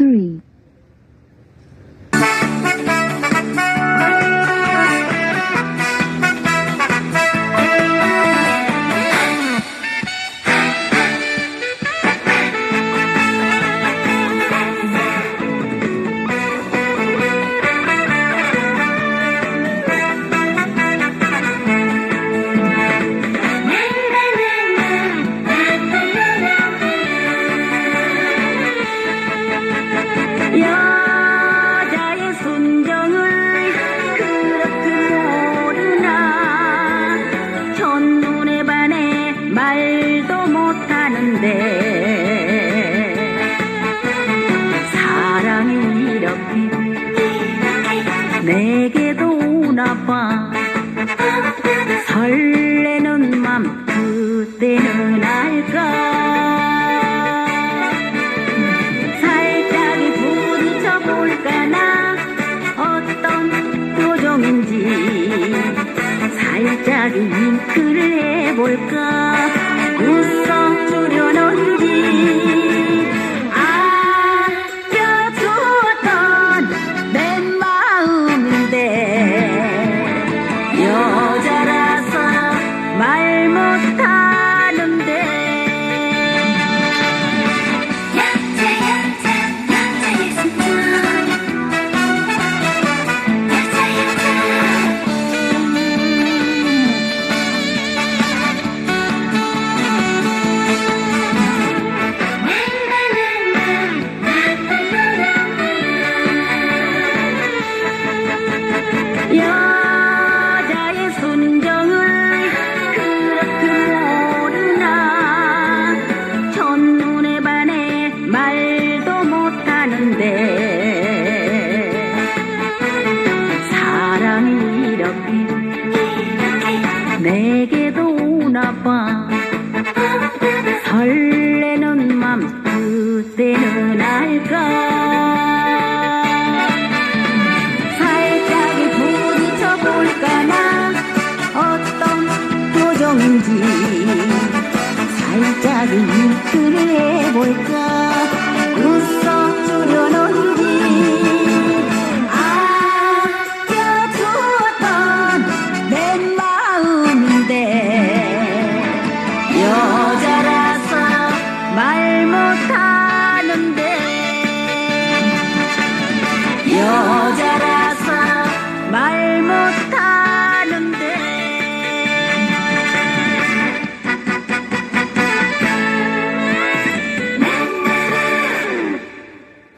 three, 말도 못하는데 사랑이 이렇게 내게도 오나 봐. 설레는 맘 그때는 알까? 살짝이 부딪혀 볼까나? 어떤 표정인지 살짝이 윙크를 해볼까? 웃어주려는지. 아껴주었던 내 마음인데 여자라서 말 못하 못하는데 사랑이 이렇게 내게도 오나 봐. 설레는 맘 그때는 알까? 살짝이 부딪혀 볼까나? 어떤 표정인지 살짝이 윙크를 해볼까